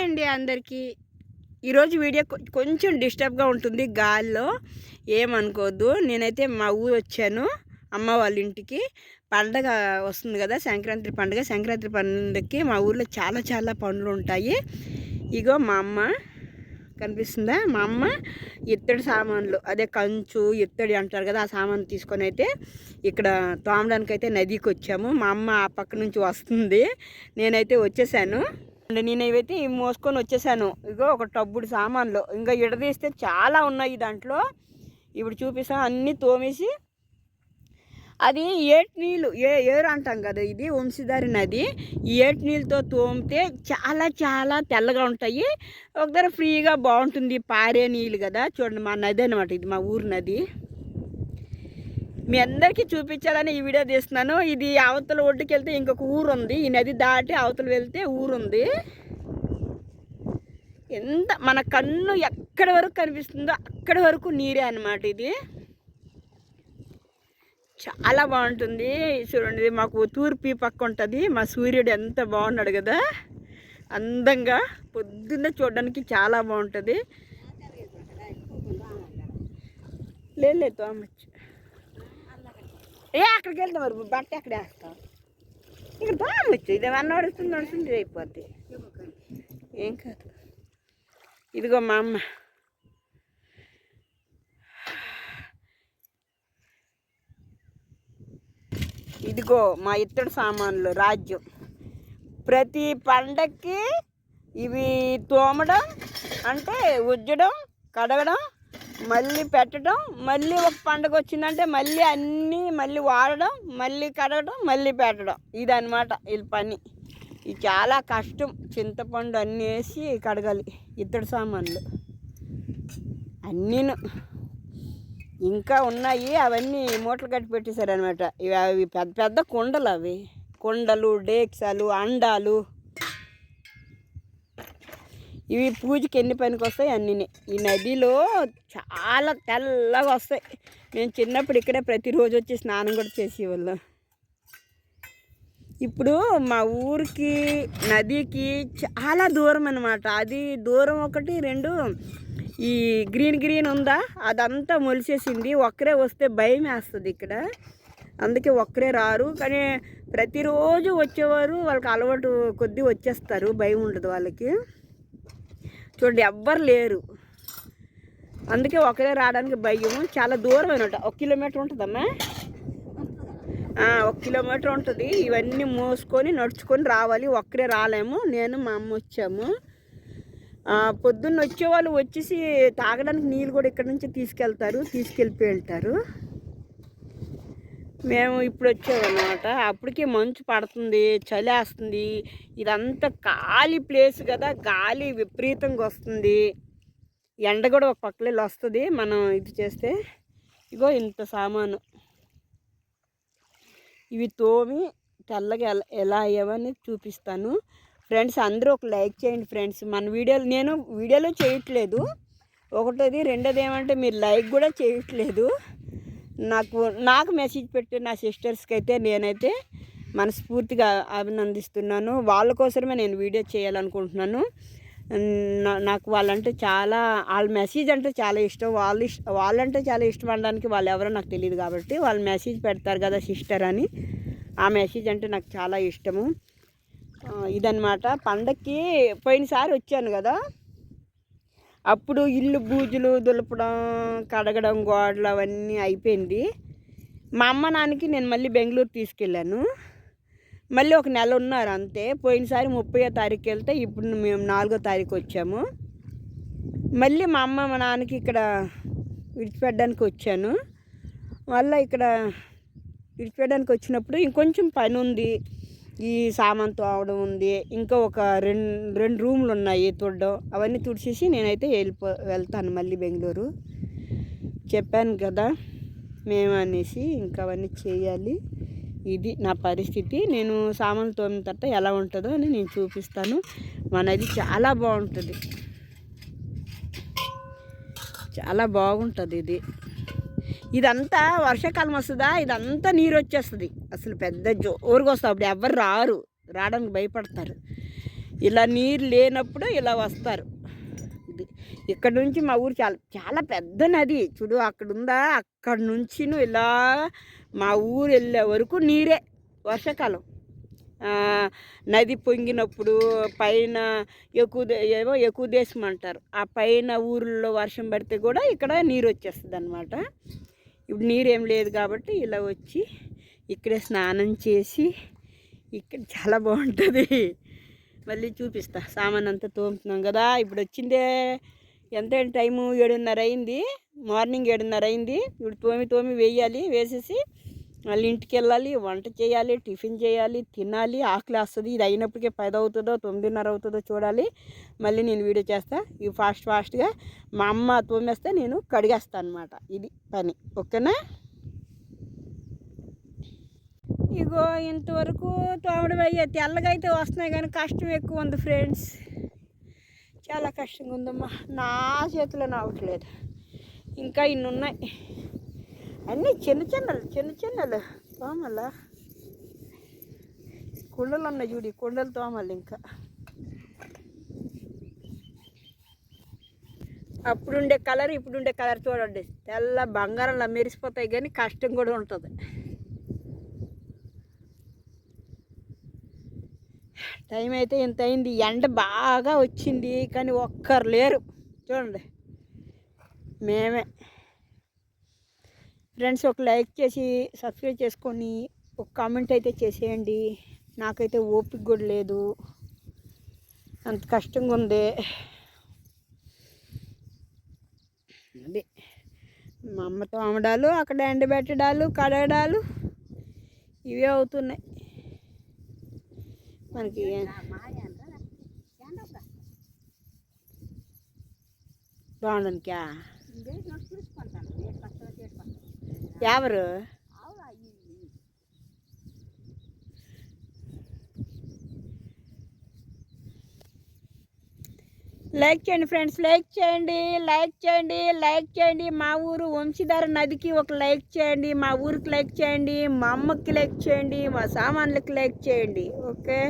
Hi అండి అందరికీ. ఈరోజు వీడియో కొంచెం డిస్టర్బ్గా ఉంటుంది గాల్లో. ఏమనుకోవద్దు నేనైతే మా ఊరు వచ్చాను. అమ్మ వాళ్ళ ఇంటికి. పండగ వస్తుంది కదా సంక్రాంతి పండుగ. సంక్రాంతి పండుగకి మా ఊర్లో చాలా చాలా పనులు ఉంటాయి. ఇగో మా అమ్మ. కనిపిస్తుందా? మా అమ్మ ఇత్తడి సామాన్లు. అదే కంచు ఇత్తడి అంటారు కదా ఆ సామాన్ తీసుకొని అయితే ఇక్కడ తోమడానికి అయితే నదికి వచ్చాము మా అమ్మ ఆ పక్క నుంచి వస్తుంది. నేనైతే వచ్చేసాను. అండ్ నేను ఇవైతే మోసుకొని వచ్చేసాను ఇగో ఒక టబ్బుడు సామాన్లు ఇంకా ఇడదీస్తే చాలా ఉన్నాయి దాంట్లో. ఇప్పుడు చూపిస్తాను అన్నీ తోమేసి అది ఏటి నీళ్ళు ఏ ఏరు అంటాం కదా ఇది వంశీధారి నది. ఈ ఏటి నీళ్ళతో తోమితే చాలా చాలా తెల్లగా ఉంటాయి. ఒక ఫ్రీగా బాగుంటుంది పారే నీళ్ళు కదా చూడండి మా నది అనమాట ఇది మా ఊరు నది. మీ అందరికీ చూపించాలని ఈ వీడియో తీస్తున్నాను. ఇది అవతల ఒడ్డుకి వెళ్తే ఇంకొక ఊరు ఉంది ఈ నది దాటి అవతల వెళ్తే ఊరుంది. ఎంత మన కన్ను ఎక్కడి వరకు కనిపిస్తుందో అక్కడి వరకు నీరే అన్నమాట ఇది. చాలా బాగుంటుంది. చూడండి మాకు తూర్పు పక్క ఉంటుంది. మా సూర్యుడు ఎంత బాగున్నాడు కదా. అందంగా పొద్దున్నే చూడడానికి చాలా బాగుంటుంది. లేదు లేదు తోమచ్చు. ఏ అక్కడికి వెళ్తాం మరి బట్ట ఎక్కడ వేస్తాం ఇక్కడ వచ్చు ఇది అన్న నడుస్తుంది నడుస్తుంది అయిపోద్ది. ఏం కాదు. ఇదిగో మా అమ్మ. ఇదిగో మా ఇత్తడి సామాన్లు రాజ్యం. ప్రతి పండక్కి ఇవి తోమడం అంటే ఉజ్జడం కడగడం మళ్ళీ పెట్టడం మళ్ళీ ఒక పండుగ వచ్చిందంటే మళ్ళీ అన్నీ మళ్ళీ వాడడం మళ్ళీ కడగడం మళ్ళీ పెట్టడం. ఇదనమాట వీళ్ళ పని. ఇది చాలా కష్టం. చింతపండు అన్నీ వేసి కడగాలి ఇత్తడి సామాన్లు. అన్నీను ఇంకా ఉన్నాయి. అవన్నీ మూటలు కట్టి పెట్టేశారు అనమాట ఇవి అవి పెద్ద పెద్ద కుండలు అవి. కుండలు డేక్సాలు అండాలు. ఇవి పూజకి ఎన్ని పనికి వస్తాయి అన్నీ ఈ నదిలో చాలా తెల్లగా వస్తాయి. నేను చిన్నప్పుడు ఇక్కడే ప్రతిరోజు వచ్చి స్నానం కూడా చేసేవాళ్ళం. ఇప్పుడు మా ఊరికి నదికి చాలా దూరం అనమాట అది దూరం ఒకటి రెండు ఈ గ్రీన్ గ్రీన్ ఉందా? అదంతా మొలిసేసింది. ఒక్కరే వస్తే భయం వేస్తుంది ఇక్కడ. అందుకే ఒక్కరే రారు. కానీ ప్రతిరోజు వచ్చేవారు వాళ్ళకి అలవాటు కొద్దీ వచ్చేస్తారు. భయం ఉండదు వాళ్ళకి. చూడండి ఎవ్వరు లేరు. అందుకే ఒకరే రావడానికి భయం. చాలా దూరం అనమాట ఒక కిలోమీటర్ ఉంటుందమ్మా. ఒక కిలోమీటర్ ఉంటుంది. ఇవన్నీ మోసుకొని నడుచుకొని రావాలి. ఒక్కరే రాలేము. నేను మా అమ్మ వచ్చాము. పొద్దున్న వచ్చేవాళ్ళు వచ్చేసి తాగడానికి నీళ్ళు కూడా ఇక్కడ నుంచి తీసుకెళ్తారు తీసుకెళ్ళిపోయి వెళ్తారు మేము ఇప్పుడు వచ్చామన్నమాట. అప్పటికే మంచు పడుతుంది చలి ఇదంతా ఖాళీ ప్లేస్ కదా గాలి విపరీతంగా వస్తుంది. ఎండ కూడా ఒక పక్కలేళ్ళు వస్తుంది. మనం ఇది చేస్తే ఇగో ఇంత సామాను. ఇవి తోమి తెల్లగా ఎలా ఎలా అయ్యావని చూపిస్తాను. ఫ్రెండ్స్ అందరూ ఒక లైక్ చేయండి ఫ్రెండ్స్. మన వీడియోలు నేను వీడియోలో చేయట్లేదు. ఒకటోది రెండోది ఏమంటే మీరు లైక్ కూడా చేయట్లేదు. నాకు నాకు మెసేజ్ పెట్టిన నా సిస్టర్స్కి అయితే నేనైతే మనస్ఫూర్తిగా అభినందిస్తున్నాను. వాళ్ళ కోసమే నేను వీడియో చేయాలనుకుంటున్నాను. నాకు వాళ్ళంటే చాలా వాళ్ళ మెసేజ్ అంటే చాలా ఇష్టం. వాళ్ళు ఇష్ట వాళ్ళంటే చాలా ఇష్టం అనడానికి వాళ్ళు ఎవరో నాకు తెలియదు కాబట్టి వాళ్ళు మెసేజ్ పెడతారు కదా సిస్టర్ అని. ఆ మెసేజ్ అంటే నాకు చాలా ఇష్టము. ఇదనమాట పండక్కి పోయినసారి వచ్చాను కదా. అప్పుడు ఇల్లు బూజులు దులపడం కడగడం గోడలు అవన్నీ అయిపోయింది. మా అమ్మ నాన్నకి నేను మళ్ళీ బెంగళూరు తీసుకెళ్ళాను. మళ్ళీ ఒక నెల ఉన్నారు అంతే. పోయినసారి ముప్పై తారీఖు వెళ్తే ఇప్పుడు మేము నాలుగో తారీఖు వచ్చాము. మళ్ళీ మా అమ్మ మా నాన్నకి ఇక్కడ విడిచిపెట్టడానికి వచ్చాను. మళ్ళీ ఇక్కడ విడిచిపెట్టడానికి వచ్చినప్పుడు ఇంకొంచెం పని ఉంది ఈ సామాన్ తోవడం ఉంది. ఇంకా ఒక రెండు రెండు రూమ్లు ఉన్నాయి తుడడం. అవన్నీ తుడిచేసి నేనైతే వెళ్ళిపో వెళ్తాను మళ్ళీ బెంగళూరు. చెప్పాను కదా మేము అనేసి ఇంకా అవన్నీ చేయాలి. ఇది నా పరిస్థితి. నేను సామాన్లు తోమిన తర్వాత ఎలా ఉంటుందో అని నేను చూపిస్తాను. మనది చాలా బాగుంటుంది. చాలా బాగుంటుంది ఇది. ఇదంతా వర్షాకాలం వస్తుందా? ఇదంతా నీరు వచ్చేస్తుంది. అసలు పెద్ద జోరుగా వస్తుంది అప్పుడు ఎవరు రారు. రావడానికి భయపడతారు. ఇలా నీరు లేనప్పుడు ఇలా వస్తారు. ఇది ఇక్కడ నుంచి మా ఊరు చాలా చాలా పెద్ద నది. చూడు అక్కడ ఉందా అక్కడ నుంచి ఇలా మా ఊరు వెళ్ళే వరకు నీరే వర్షాకాలం. నది పొంగినప్పుడు పైన ఎక్కువ ఏమో ఎక్కువ దేశం అంటారు. ఆ పైన ఊర్లో వర్షం పడితే కూడా ఇక్కడ నీరు వచ్చేస్తుంది అనమాట ఇప్పుడు నీరు ఏం లేదు కాబట్టి ఇలా వచ్చి ఇక్కడే స్నానం చేసి ఇక్కడ చాలా బాగుంటుంది. మళ్ళీ చూపిస్తా. సామాన్ అంతా తోముతున్నాం కదా. ఇప్పుడు వచ్చిందే ఎంత టైము? ఏడున్నర అయింది. మార్నింగ్ ఏడున్నర అయింది. ఇప్పుడు తోమి తోమి వేయాలి వేసేసి మళ్ళీ ఇంటికి వెళ్ళాలి వంట చేయాలి టిఫిన్ చేయాలి తినాలి ఆకలి వస్తుంది. ఇది అయినప్పటికే పది అవుతుందో తొమ్మిదిన్నర అవుతుందో చూడాలి. మళ్ళీ నేను వీడియో చేస్తా. ఇవి ఫాస్ట్ ఫాస్ట్గా మా అమ్మ తోమేస్తే నేను కడిగేస్తాను అనమాట ఇది పని. ఓకేనా? ఇగో ఇంతవరకు తోమడం అయ్యే తెల్లగా అయితే వస్తున్నాయి కానీ కష్టం ఎక్కువ ఉంది ఫ్రెండ్స్. చాలా కష్టంగా ఉందమ్మా. నా చేతిలో నవ్వట్లేదు ఇంకా ఇన్ని ఉన్నాయి. అన్నీ చిన్న చిన్నలు చిన్న చిన్నలు. తోమల? కుండలు ఉన్నాయి చూడు ఈ కుండలు తోమలు ఇంకా. అప్పుడుండే కలర్ ఇప్పుడుండే కలర్ చూడండి. తెల్ల బంగారంలా మెరిసిపోతాయి కానీ కష్టం కూడా ఉంటుంది. టైం అయితే ఇంత అయింది. ఎండ బాగా వచ్చింది కానీ ఒక్కరు లేరు. చూడండి. మేమే. ఫ్రెండ్స్ ఒక లైక్ చేసి సబ్స్క్రైబ్ చేసుకొని ఒక కామెంట్ అయితే చేసేయండి. నాకైతే ఓపిక కూడా లేదు. అంత కష్టంగా ఉంది. అది. మా అమ్మతో అమ్మడాలు అక్కడ ఎండబెట్టడాలు కడగడాలు ఇవే అవుతున్నాయి. మనకి బాగుండనికా? ఎవరు లైక్ చేయండి ఫ్రెండ్స్ లైక్ చేయండి లైక్ చేయండి లైక్ చేయండి. మా ఊరు వంశీధార నదికి ఒక లైక్ చేయండి మా ఊరికి లైక్ చేయండి మా అమ్మకి లైక్ చేయండి మా సామాన్లకి లైక్ చేయండి ఓకే